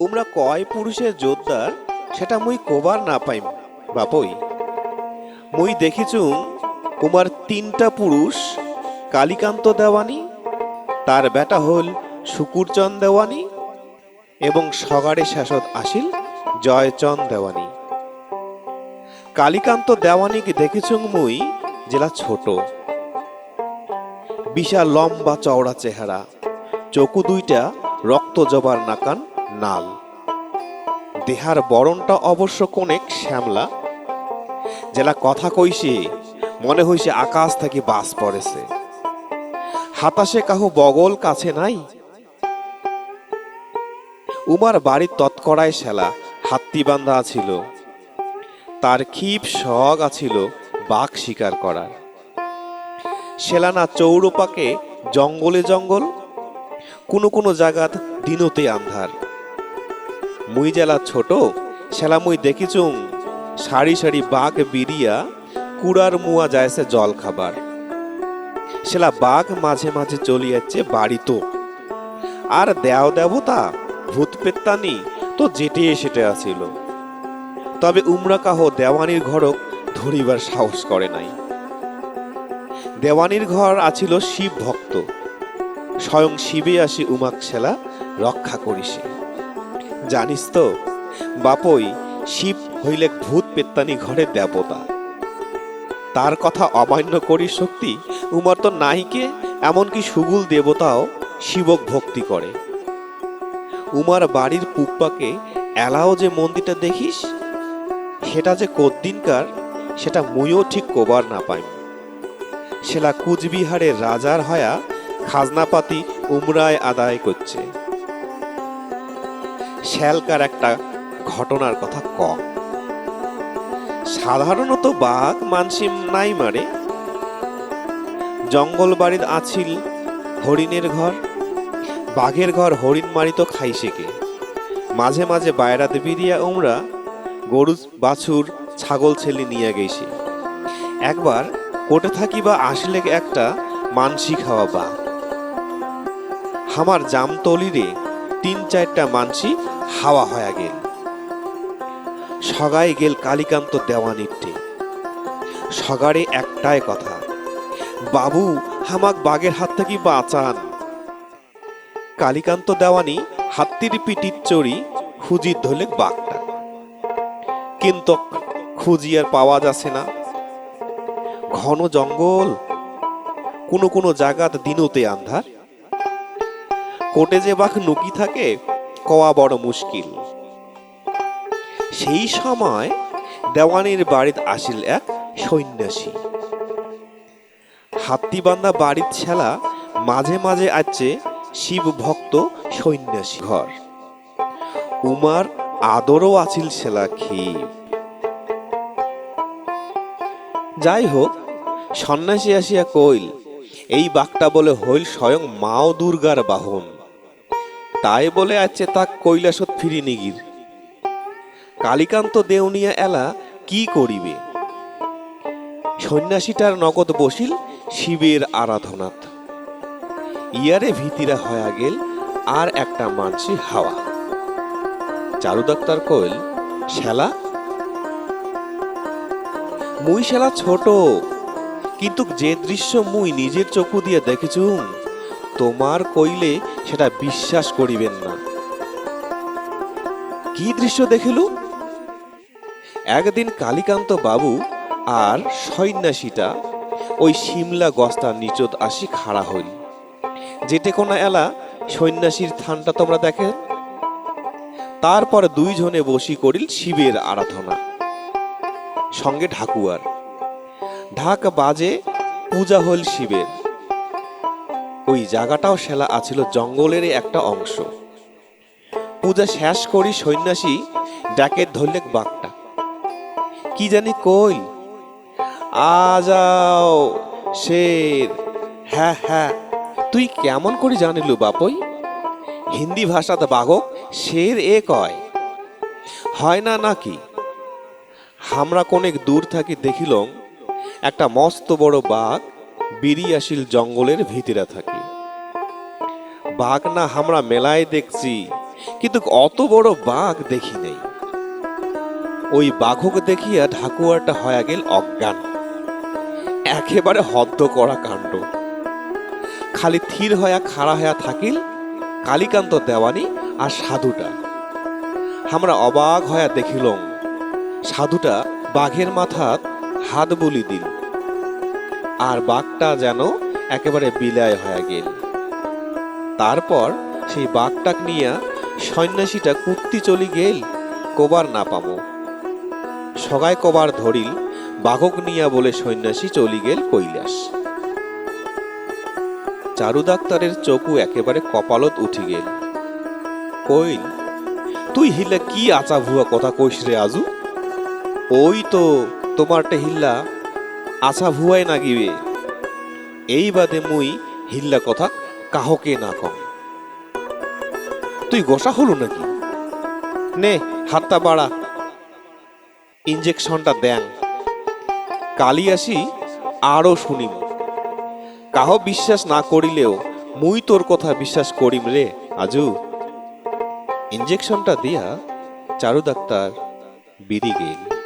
উমরা কয় পুরুষের যোদ্ধার সেটা মুই কোবার না পাইম। বাপই, মুই দেখিছুম উমার তিনটা পুরুষ, কালীকান্ত দেওয়ানি, তার বেটা হল শুকুরচন্দ দেওয়ানি এবং সগাড়ে শাসক আসিল জয়চন্দ দেওয়ানি। কালীকান্ত দেওয়ানিকে দেখেছুম মুই জেলা ছোট। বিশাল লম্বা চওড়া চেহারা চকু দুইটা রক্ত জবার নাকান নাল। দেহার বরণটা অবশ্য কোনেক শ্যামলা। জেলা কথা কইছে মনে হইছে আকাশ থেকে বাস পড়েছে। হাতাশে কাহু বগল কাছে নাই? উমার বাড়ির তৎকড়ায় শ্যালা হাত্তি বান্ধা আছিল। তার ক্ষিপ শখ আছিল বাঘ শিকার করার। সেলানা চৌরপাকে জঙ্গলে জঙ্গল, কোনো কোনো জাগাত দিনতে আন্ধার। মুই জেলা ছোট, সেলা মুই দেখিছুম সারি সারি বাঘ বিরিয়া, কুড়ার মুয়া যায়ছে জল খাবার। সেলা বাঘ মাঝে মাঝে চলিয়াচ্ছে বাড়িতো আর দেও দেবতা, ভূত পেত্তানি তো যেটে সেটে আছিল। তবে উমরা কাহ দেওয়ানির ঘরক ধরিবার সাহস করে নাই। দেওয়ানির ঘর আছিল শিব ভক্ত। স্বয়ং শিবে আসি উমাক ছেলা রক্ষা করিসে। জানিস তো, বাপই শিব হইলে ভূত পেত্তানি ঘরে দেবতা। তার কথা অমান্য করি শক্তি, উমার তো নাহিকে এমনকি সুগুল দেবতাও শিবক ভক্তি করে। উমার বাড়ির পুপ্পাকে এলাও যে মন্দিরটা দেখিস, সেটা যে কদ্দিনকার সেটা মুইও ঠিক কোবার না পাই সেলা কুচবিহারের রাজার হয়া খাজনাপাতি উমরায় আদায় করছে। শ্যালকার একটা ঘটনার কথা ক। সাধারণত বাঘ, মানসিম নাই মারে। জঙ্গল বাড়ির আছিল হরিণের ঘর। বাঘের ঘর হরিণ মারিত খাইছে কে। মাঝে মাঝে বাইরাতে বিরিয়া উমরা গরু, বাছুর, ছাগল ছেলে নিয়ে গেছে একবার কোটে থাকি বা আসলে একটা মানসি খাওয়া বা হামার জামতলিরে তিন চারটা মানসি হাওয়া হয়ে গেল। সগায় গেল কালীকান্ত দেওয়ানিরটে। সগারে একটাই কথা, বাবু, হামাক বাঘের হাত থেকে বাঁচান। কালীকান্ত দেওয়ানি হাত্তির পিটির চড়ি খুঁজি ধরলে বাঘটা। কিন্তু খুঁজি আর পাওয়া যাচ্ছে না। ঘন জঙ্গল, কোনো কোনো জায়গাত দিনতে আন্ধার। কোটে যে বাঘ নুকি থাকে কওয়া বড় মুশকিল। সেই সময় দেওয়ানির বাড়িত আসিল এক সন্ন্যাসী। হাত্তিবান্ধা বাড়ির ছেলা মাঝে মাঝে আছে শিব ভক্ত সন্ন্যাসী ঘর। উমার আদরও আছিল ছেলা ক্ষীপ যাই হোক, সন্ন্যাসী আসিয়া কইল, এই বাঘটা বলে হইল স্বয়ং মাও দুর্গার বাহন। তাই বলে আছে তা কৈলাসত ফিরি নিগির কালীকান্ত দেউনিয়া এলা কি করিবে? সন্ন্যাসীটার নগদ বসিল শিবের আরাধনাত। ইয়ারে ভীতিরা হয়ে গেল আর একটা মানসি হাওয়া। চারু ডাক্তার কইল, শ্যালা, মুই শ্যালা ছোট, কিন্তু যে দৃশ্য মুই নিজের চক্ষু দিয়ে দেখেছুম তোমার কইলে সেটা বিশ্বাস করিবেন না। কি দৃশ্য দেখিলু? একদিন কালীকান্ত বাবু আর সন্ন্যাসীটা ওই সিমলা গস্তার নিচত আসি খাড়া হইল যেটে কোনা এলা সন্ন্যাসীর থানটা তোমরা দেখেন? তারপর দুইজনে বসি করিল শিবের আরাধনা। সঙ্গে ঢাকুয়ার। ঢাক বাজে, পূজা হল শিবের। ওই জায়গাটাও সেলা আছিল জঙ্গলের একটা অংশ। পূজা শেষ করি সন্ন্যাসী ডাকে ধরলেক বাঘটা। কি জানি কই? আজাও শের। হ্যাঁ হ্যাঁ তুই কেমন করে জানিলু বাপই? হিন্দি ভাষাতে বাঘক শের এ কয়। হয় না নাকি? আমরা কোনেক দূর থাকি দেখিলং, একটা মস্ত বড় বাঘ বিরিয়াশীল জঙ্গলের ভিতরে থাকি। বাঘ না আমরা মেলায় দেখছি, কিন্তু অত বড় বাঘ দেখি নাই। ওই বাঘক দেখিয়া ঢাকুয়াটা হয়ে গেল অজ্ঞান। একেবারে হদ্দ করা কাণ্ড। খালি থির হয়া খাড়া হয়া থাকিল কালীকান্ত দেওয়ানি আর সাধুটা। আমরা অবাক হয়া দেখিলং সাধুটা বাঘের মাথাত হাত বলি দিল আর বাঘটা যেন একেবারে বিলায় হয়ে গেল। তারপর সেই বাঘটাক নিয়া সন্ন্যাসীটা কুর্তি চলি গেল, কবার না পামো সগাই কবার ধরিল, বাঘক নিয়া বলে সন্ন্যাসী চলি গেল কৈলাস। চারু ডাক্তারের চকু একেবারে কপালত উঠি গেল। কইল, তুই হিল্লা কি আচা ভুয়া কথা কইস রে আজু? ওই তো তোমারটা হিল্লা আচা ভুয়াই না গিবে এই বাদে মুই হিল্লা কথা কাহকে না কম। তুই গোসা হলো নাকি? নে, হাতটা বাড়া। ইঞ্জেকশনটা দেন। কালি আসি আরও শুনিম কাহ বিশ্বাস না করিলেও মুই তোর কথা বিশ্বাস করিম রে, আজু। ইঞ্জেকশনটা দিয়া চারু ডাক্তার বেরিয়ে গেল।